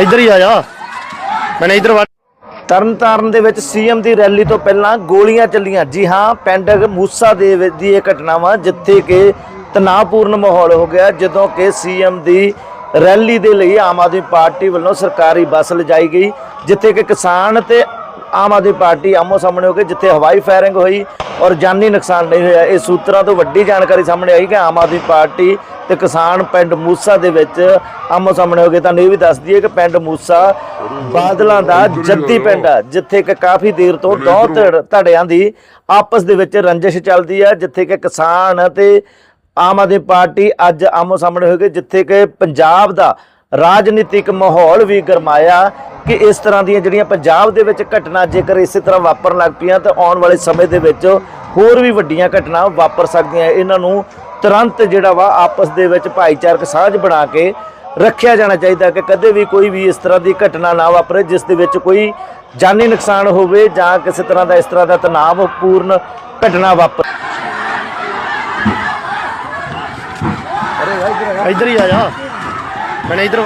ਇੱਧਰ ਹੀ ਆ ਜਾ। ਮੈਨੇ ਇੱਧਰ ਤਰਨਤਾਰਨ ਦੇ ਵਿੱਚ ਸੀਐਮ ਦੀ ਰੈਲੀ ਤੋਂ ਪਹਿਲਾਂ ਗੋਲੀਆਂ ਚੱਲੀਆਂ। ਜੀ ਹਾਂ, ਪਿੰਡ ਮੂਸਾ ਦੇ ਵਿੱਚ ਦੀ ਇਹ ਘਟਨਾ ਵਾ, ਜਿੱਥੇ ਕਿ ਤਣਾਅਪੂਰਨ ਮਾਹੌਲ ਹੋ ਗਿਆ ਜਦੋਂ ਕਿ ਸੀਐਮ ਦੀ ਰੈਲੀ ਦੇ ਲਈ ਆਮ ਆਦਮੀ ਪਾਰਟੀ ਵੱਲੋਂ ਸਰਕਾਰੀ ਬੱਸ ਲਿਜਾਈ ਗਈ ਜਿੱਥੇ ਕਿ ਕਿਸਾਨ ਤੇ ਆਮ ਆਦਮੀ ਪਾਰਟੀ ਆਮੋ ਸਾਹਮਣੇ ਹੋ ਗਏ ਜਿੱਥੇ ਹਵਾਈ ਫਾਇਰਿੰਗ ਹੋਈ ਔਰ ਜਾਨੀ ਨੁਕਸਾਨ ਨਹੀਂ ਹੋਇਆ। ਇਹ ਸੂਤਰਾਂ ਤੋਂ ਵੱਡੀ ਜਾਣਕਾਰੀ ਸਾਹਮਣੇ ਆਈ ਕਿ ਆਮ ਆਦਮੀ ਪਾਰਟੀ ਤੇ ਕਿਸਾਨ ਪਿੰਡ ਮੂਸਾ ਦੇ ਵਿੱਚ ਆਮੋ ਸਾਹਮਣੇ ਹੋ ਗਏ। ਤੁਹਾਨੂੰ ਇਹ ਵੀ ਦੱਸ ਦਈਏ ਕਿ ਪਿੰਡ ਮੂਸਾ ਬਾਦਲਾਂ ਦਾ ਜੱਦੀ ਪਿੰਡ ਆ ਜਿੱਥੇ ਕਿ ਕਾਫੀ ਦੇਰ ਤੋਂ ਦੋ ਧੜ- ਧੜਿਆਂ ਦੀ ਆਪਸ ਦੇ ਵਿੱਚ ਰੰਜਿਸ਼ ਚੱਲਦੀ ਆ ਜਿੱਥੇ ਕਿ ਕਿਸਾਨ ਅਤੇ ਆਮ ਆਦਮੀ ਪਾਰਟੀ ਅੱਜ ਆਮੋ ਸਾਹਮਣੇ ਹੋ ਗਏ ਜਿੱਥੇ ਕਿ ਪੰਜਾਬ ਦਾ ਰਾਜਨੀਤਿਕ ਮਾਹੌਲ ਵੀ ਗਰਮਾਇਆ ਕਿ ਇਸ ਤਰ੍ਹਾਂ ਦੀਆਂ ਜਿਹੜੀਆਂ ਪੰਜਾਬ ਦੇ ਵਿੱਚ ਘਟਨਾ ਜੇਕਰ ਇਸੇ ਤਰ੍ਹਾਂ ਵਾਪਰਨ ਲੱਗ ਪਈਆਂ, ਤਾਂ ਆਉਣ ਵਾਲੇ ਸਮੇਂ ਦੇ ਵਿੱਚ ਹੋਰ ਵੀ ਵੱਡੀਆਂ ਘਟਨਾ ਵਾਪਰ ਸਕਦੀਆਂ। ਇਹਨਾਂ ਨੂੰ ਤੁਰੰਤ ਜਿਹੜਾ ਵਾ ਆਪਸ ਦੇ ਵਿੱਚ ਭਾਈਚਾਰਕ ਸਾਂਝ ਬਣਾ ਕੇ ਰੱਖਿਆ ਜਾਣਾ ਚਾਹੀਦਾ ਕਿ ਕਦੇ ਵੀ ਕੋਈ ਵੀ ਇਸ ਤਰ੍ਹਾਂ ਦੀ ਘਟਨਾ ਨਾ ਵਾਪਰੇ, ਜਿਸ ਦੇ ਵਿੱਚ ਕੋਈ ਜਾਨੀ ਨੁਕਸਾਨ ਹੋਵੇ ਜਾਂ ਕਿਸੇ ਤਰ੍ਹਾਂ ਦਾ ਇਸ ਤਰ੍ਹਾਂ ਦਾ ਤਣਾਅਪੂਰਨ ਘਟਨਾ ਵਾਪਰੇ ਇੱਧਰ ਹੀ ਆ ਜਾ। ਮੈਨੇ ਇੱਧਰ